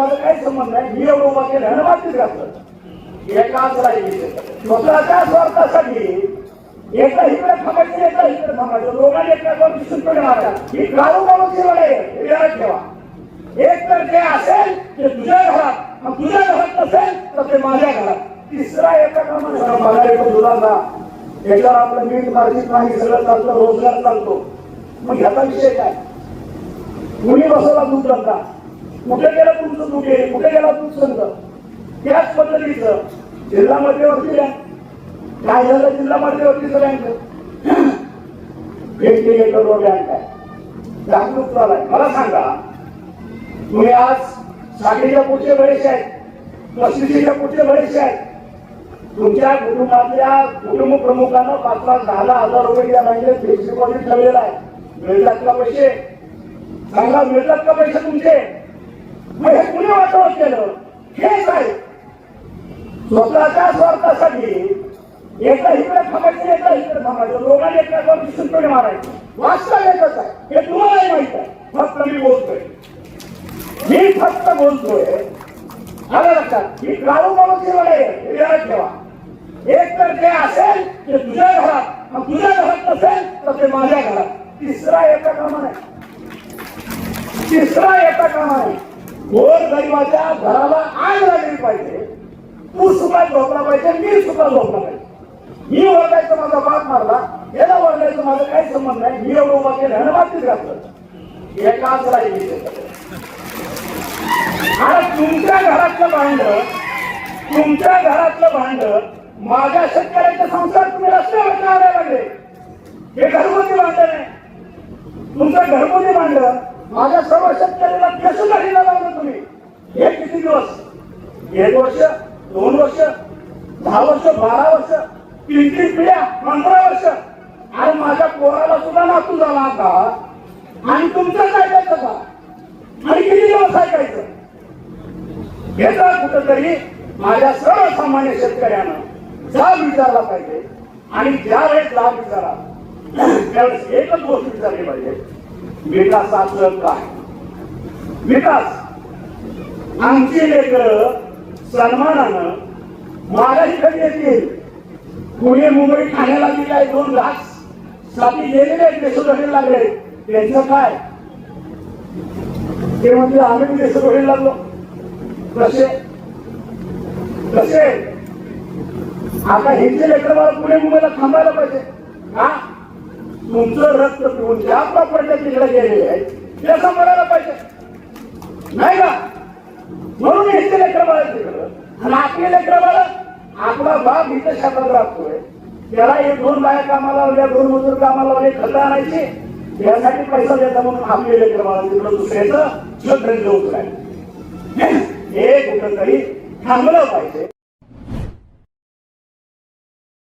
माझा काही संबंध नाही मी एवढं उभा केलं आणि वाटतीच घातलं. एकाच राहिली स्वतःच्या स्वार्थासाठी एका इकडे थांबायचं एका इकडे थांबायचं. दोघांनी एकमेकावर सुटणे मारा ही काळू काळूची लढाई आहे. हे ठेवा एक तर ते असेल ते तुझ्या घरात. मग तुझ्या घरात नसेल तर ते माझ्या घरात. तिसरा एका कामाने मला एक म्हणजे दुराचा याच्यावर आपलं मीठ मार्जित नाही सगळं चालतं रोजगार चालतो. मग ह्याचा विषय काय? कुणी बसवला दूध धंदा कुठे गेला तुमचं दुखे कुठे गेला तुमचं संघ त्याच पद्धतीचं जिल्हा मध्यवर्ती बँक. काय झालं जिल्हा मध्यवर्तीचं बँक? व्यक्तिगत बँक आहे. जागरूक झालाय मला सांगा तुम्ही आज साखळीच्या पुढचे बरेचसे आहेत पस्तीसीच्या पुढचे बरेचसे आहेत. तुमच्या कुटुंबातल्या कुटुंब प्रमुखांना पाच लाख दहा हजार रुपये या महिन्यात फिक्स डिपॉझिट ठेवलेला आहे. मिळतात का पैसे? सांगा मिळतात का पैसे तुमचे? मग हे कुणी वाटवत केलं. हेच आहे स्वतःच्या स्वार्थासाठी एकदा इकडे थांबायचं एकदा इकडे थांबायचं. दोघांनी एकमेकावर सुटणे मारायचं. वास्तव एकच आहे. हे तुम्हालाही माहीत आहे. फक्त मी बोलतोय. मी फक्त बोलतोय. आलं लक्षात? ही काळू माणूस लढाई आहे हे ठेवा. एक तर ते असेल ते तुझ्या घरात. मग तुझ्या घरात नसेल तर ते माझ्या घरात. तिसरा एका कामा नाही तिसरा एका कामा नाही गोर गरिबाच्या घराला आग लागली पाहिजे. तू सुखात झोपला पाहिजे मी सुखात झोपला पाहिजे. मी ओरडायचं माझा बाप मारला याला ओरडायचं माझं काही संबंध नाही. मी एवढं उभा केलं आणि वाटतीच घातलं. एकाच राहिली आणि तुमच्या घरातलं भांड तुमच्या घरातलं भांड माझ्या शेतकऱ्याच्या संसार तुम्ही रस्त्यावर लावायला लागले? हे घरगुती भांडण आहे तुमचं घरगुती भांडण माझ्या सर्व शेतकऱ्याला कसं केसुदारीला लावलं तुम्ही. हे किती दिवस? एक वर्ष दोन वर्ष दहा वर्ष बारा वर्ष तीन तीन पिढ्या पंधरा वर्ष. आणि माझ्या पोराला सुद्धा नातू झाला आता. आणि तुमचं काय का आणि किती दिवस ऐकायचं घेता कुठंतरी माझ्या सर्वसामान्य शेतकऱ्यानं जाब विचारला पाहिजे. आणि ज्या वेळेस लाभ विचारा त्यावेळेस एकच गोष्ट विचारली पाहिजे. विकासाचं काय? विकास. आमची लेकर सन्मानानं महाराष्ट्र येतील पुणे मुंबई ठाण्याला गेले आहे दोन लाखसाठी गेलेले आहेत. देशोधडीला लागले त्यांचं काय? ते म्हणजे आम्ही देशोधडीला लागलो. कसे? कसे? आता हिंदी लेकर मला पुणे मुंबईला थांबायला पाहिजे. हा? तुमचं रक्त पिऊन ज्या प्रॉपर्ट्या तिकडे गेलेले आहेत त्या सांभाळायला पाहिजे. नाही का? म्हणून हिंदी लेकर बाळ तिकडं. आणि आपले लेकर बाळ आपला बाप इथं शेतात राहतोय त्याला एक दोन बाया कामाला लावल्या दोन मजूर कामाला लावले खत आणायचे. यासाठी पैसा द्यायचा म्हणून आपले लेकर बाळा तिकडं दुसऱ्याचं छत्र उचलाय हे कुठं तरी थांबलं पाहिजे.